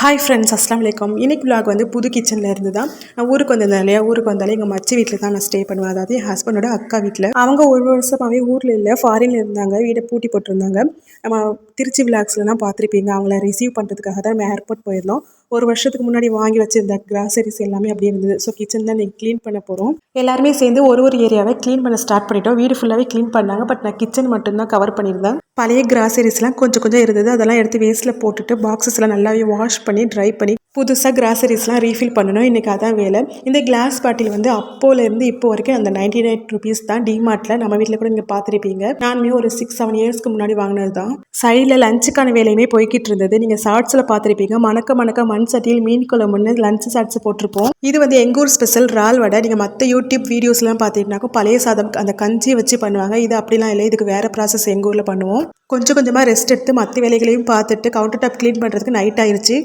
Hi friends அஸ்லாம் வலைக்கம் இன்னைக்கு vlog வந்து புது கிச்சனில் இருந்து தான். நான் ஊருக்கு வந்திருந்தேன் இல்லையா? ஊருக்கு வந்தாலே எங்கள் மச்சி வீட்டில் தான் நான் ஸ்டே பண்ணுவேன். அதாவது என் ஹஸ்பண்டோட அக்கா வீட்டில் அவங்க ஒரு வருஷமாகவே ஊரில் இல்லை ஃபாரினில் இருந்தாங்க. வீடை பூட்டி போட்டிருந்தாங்க. நம்ம திருச்சி விளாக்ஸ்லாம் பார்த்துருப்பீங்க. அவங்கள ரிசீவ் பண்ணுறதுக்காக தான் நம்ம ஏர்போர்ட் போயிருந்தோம். ஒரு வருஷத்துக்கு முன்னாடி வாங்கி வச்சிருந்த கிராசரிஸ் எல்லாமே அப்படியே இருந்தது. ஸோ கிச்சன் தான் நீங்கள் க்ளீன் பண்ண போகிறோம் எல்லாருமே சேர்ந்து ஒரு ஒரு ஏரியாவை க்ளீன் பண்ண ஸ்டார்ட் பண்ணிட்டோம். வீடு ஃபுல்லாகவே க்ளீன் பண்ணாங்க. பட் நான் கிச்சன் மட்டும்தான் கவர் பண்ணியிருந்தேன். பழைய கிராசரிஸ்லாம் கொஞ்சம் கொஞ்சம் இருந்தது. அதெல்லாம் எடுத்து வேஸ்ட்டில் போட்டுட்டு பாக்ஸஸ்லாம் நல்லாவே வாஷ் பண்ணி ட்ரை பண்ணி புதுசாக கிராசரிஸ்லாம் ரீஃபில் பண்ணணும். இன்றைக்கி அதான் வேலை. இந்த கிளாஸ் பாட்டில் வந்து அப்போலேருந்து இப்போ வரைக்கும் அந்த நைன்டி நைன் ருபீஸ் தான் டிமார்ட்டில் நம்ம வீட்டில் கூட நீங்கள் பார்த்துருப்பீங்க. நானுமே ஒரு சிக்ஸ் செவன் இயர்ஸ்க்கு முன்னாடி வாங்கினது தான். சைடில் லஞ்சுக்கான வேலையுமே போய்கிட்டு இருந்தது. நீங்கள் ஷார்ட்ஸில் பார்த்துருப்பீங்க. மணக்க மணக்க மண் சட்டியில் மீன் குழம்புன்னு லஞ்ச் ஷார்ட்ஸ் போட்டிருப்போம். இது வந்து எங்கள் ஊர் ஸ்பெஷல் இறால் வடை. நீங்கள் மற்ற யூடியூப் வீடியோஸ்லாம் பார்த்தீங்கன்னாக்கா பழைய சாதம் அந்த கஞ்சியை வச்சு பண்ணுவாங்க. இது அப்படிலாம் இல்லை. இதுக்கு வேறு ப்ராசஸ் எங்கள் ஊரில் பண்ணுவோம். கொஞ்சம் கொஞ்சமாக ரெஸ்ட் எடுத்து மற்ற வேலைகளையும் பார்த்துட்டு கவுண்டர் டாப் க்ளீன் பண்ணுறதுக்கு நைட் ஆயிடுச்சு